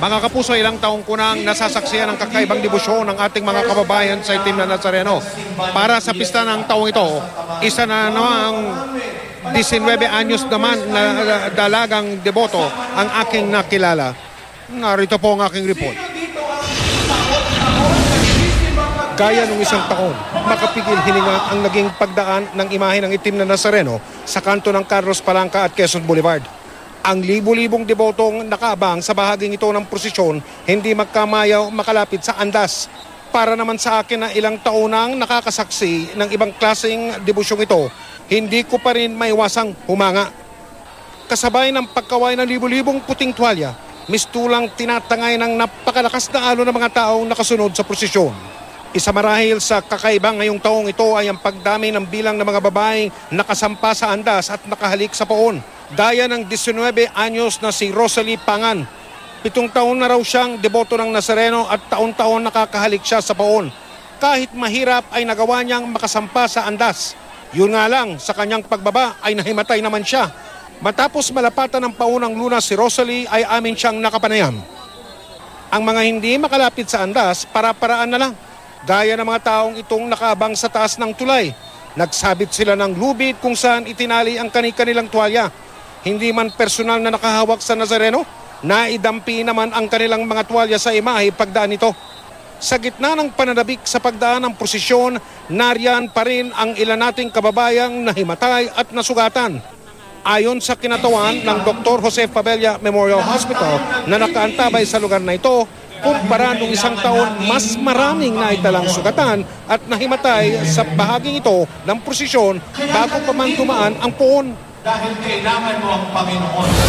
Mga kapuso, ilang taong ko nang nasasaksiyan ng kakaibang debosyon ng ating mga kababayan sa itim na Nazareno. Para sa pista ng taong ito, isa na namang 19 anyos naman na dalagang deboto ang aking nakilala. Narito po ang aking report. Gaya nung isang taon, makapigil hininga ang naging pagdaan ng imahe ng itim na Nazareno sa kanto ng Carlos Palanca at Quezon Boulevard. Ang libu-libong debotong nakaabang sa bahaging ito ng prosesyon hindi magkamayaw makalapit sa andas. Para naman sa akin na ilang taon nang nakakasaksi ng ibang klaseng debusyong ito, hindi ko pa rin maiwasang humanga. Kasabay ng pagkaway ng libu-libong puting tuwalya, mistulang tinatangay ng napakalakas na alo ng mga taong nakasunod sa prosesyon. Isa marahil sa kakaiba ngayong taong ito ay ang pagdami ng bilang ng mga babaeng nakasampa sa andas at nakahalik sa poon. Gaya ng 19 anyos na si Rosalie Pangan. Pitong taon na raw siyang deboto ng Nazareno at taon-taon nakakahalik siya sa poon. Kahit mahirap ay nagawa niyang makasampa sa andas. Yun nga lang, sa kanyang pagbaba ay nahimatay naman siya. Matapos malapatan ng paunang lunas si Rosalie ay amin siyang nakapanayam. Ang mga hindi makalapit sa andas, para-paraan na lang. Gaya ng mga taong itong nakaabang sa taas ng tulay. Nagsabit sila ng lubid kung saan itinali ang kani-kanilang tuwalya. Hindi man personal na nakahawak sa Nazareno, naidampi naman ang kanilang mga tuwalya sa imahe pagdaan nito. Sa gitna ng pananabik sa pagdaan ng prosesyon, nariyan pa rin ang ilan nating kababayang nahimatay at nasugatan. Ayon sa kinatawan ng Dr. Jose Pabella Memorial Hospital na nakaantabay sa lugar na ito, kumpara nung isang taon, mas maraming naitalang sugatan at nahimatay sa bahaging ito ng prosesyon bago pa man dumaan ang poon. Dahil kailangan mo ang Panginoon.